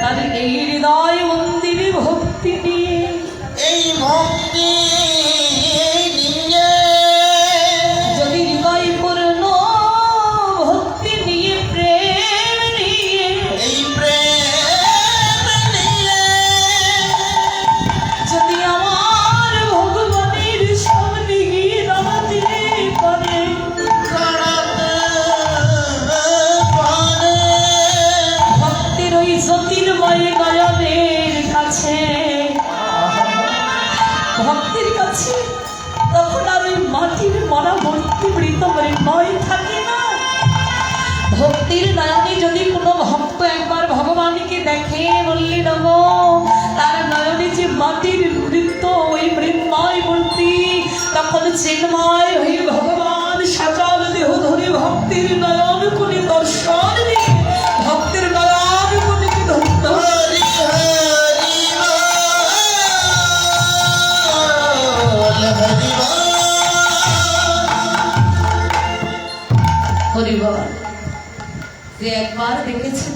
তার এই হৃদয় জ্যোতির্ময় গয়নের কাছে। ভক্তির কাছে তখন আমি মাটির মরা মূর্তি মৃত মৃন্ময় থাকি না। ভক্তির নয়নে যদি কোনো ভক্ত একবার ভগবানকে দেখে বললি নব তার নয়নে যে মাটির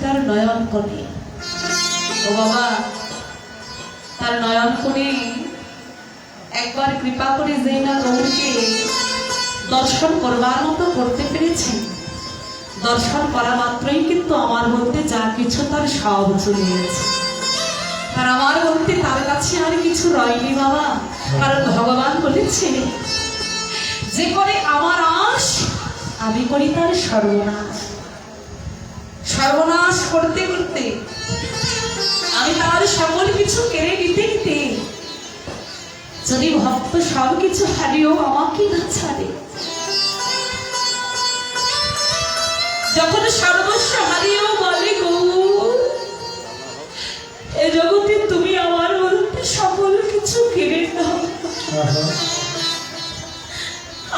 তার নয়ন কোণে। ও বাবা, তার নয়ন কোণে একবার কৃপা করে যে না গৌরকে দর্শন করবার মতো করতে পেরেছেন দর্শন করা মাত্রই কিন্তু আমার মধ্যে যা কিছু তার সব চলে গেছে। আর আমার মধ্যে তার কাছে আর কিছু রয়নি বাবা, কারণ ভগবান বলেছে, যে করে আমার আশ, আমি করি তার সর্বনাশ। সর্বনাশ করতে করতে আমি তার সকল কিছু কেড়ে নিতে নিতে, যদি ভক্ত সব কিছু হারিয়েও আমাকে না ছাড়ে, যখন সর্বস্ব হারিয়েও বলে গো, এ জগতে তুমি আমার বলতে সকল কিছু কেড়ে নাও।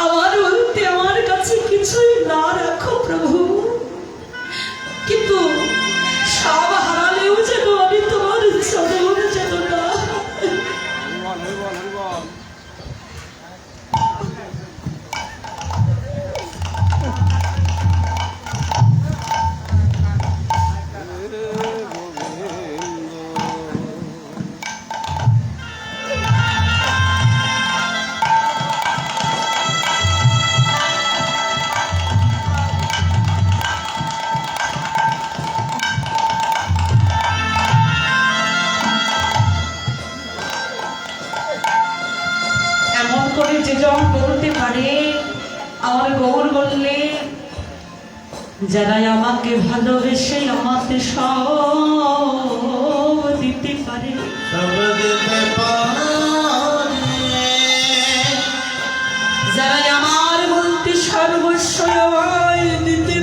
আমার বলতে আমার কাছে কিছুই না রাখো প্রভু। করে করতে পারে, আমার গৌর বললে যারা আমাকে ভালোবেসে আমাকে সব দিতে পারে। যারাই যারা আমার বলতে সর্বস্ব দিতে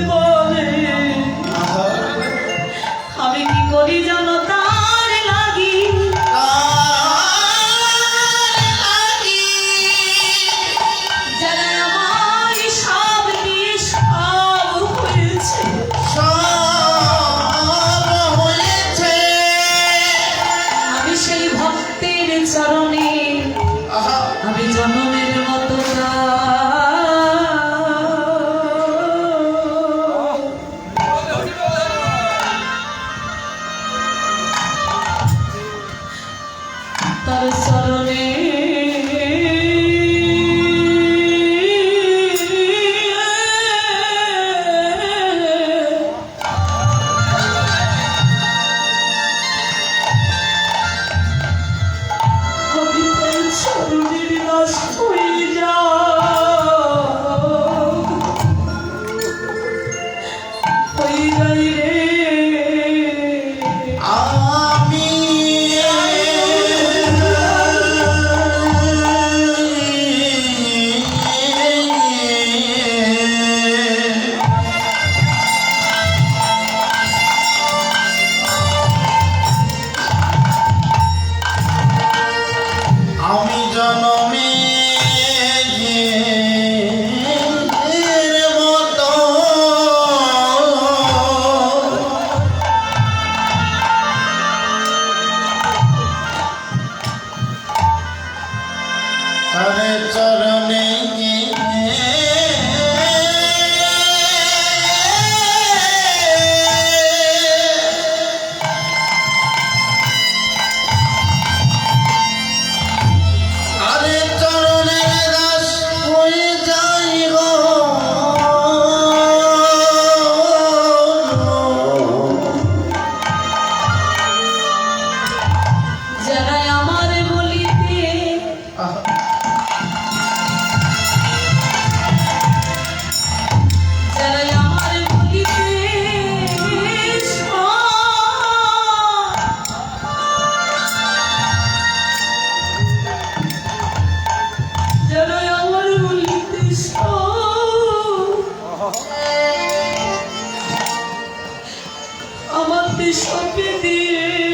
আমাকে সঁপে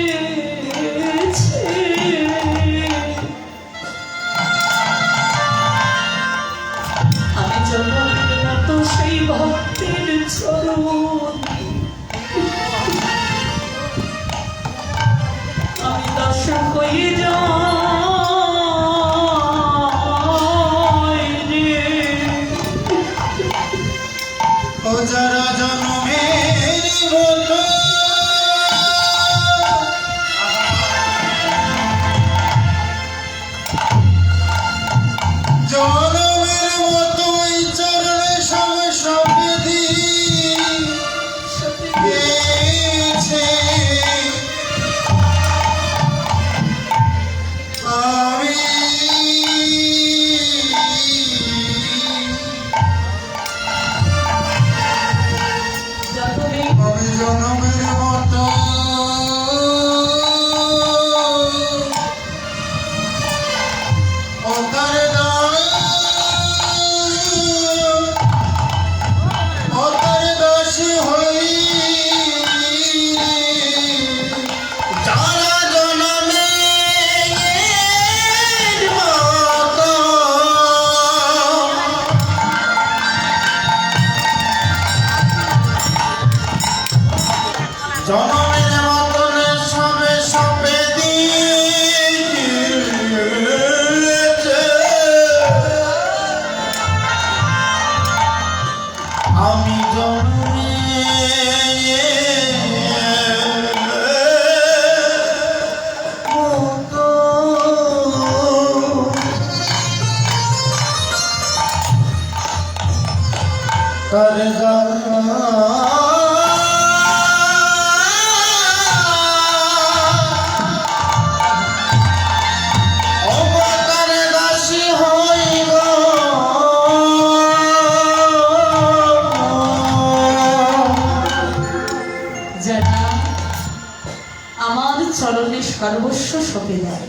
চরণে সর্বস্ব সঁপে দেয়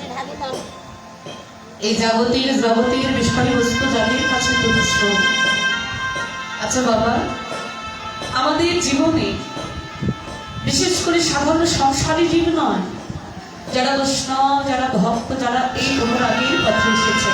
এই যাবতীয় যাবতীয় বিষয়বস্তু যাদের কাছে তুচ্ছ আচ্ছা বাবা, আমাদের জীবনে বিশেষ করে সাধারণ সংসারী জীব নয়, যারা উষ্ণ যারা ভক্ত, যারা এই অনুরাগের পথে এসেছে।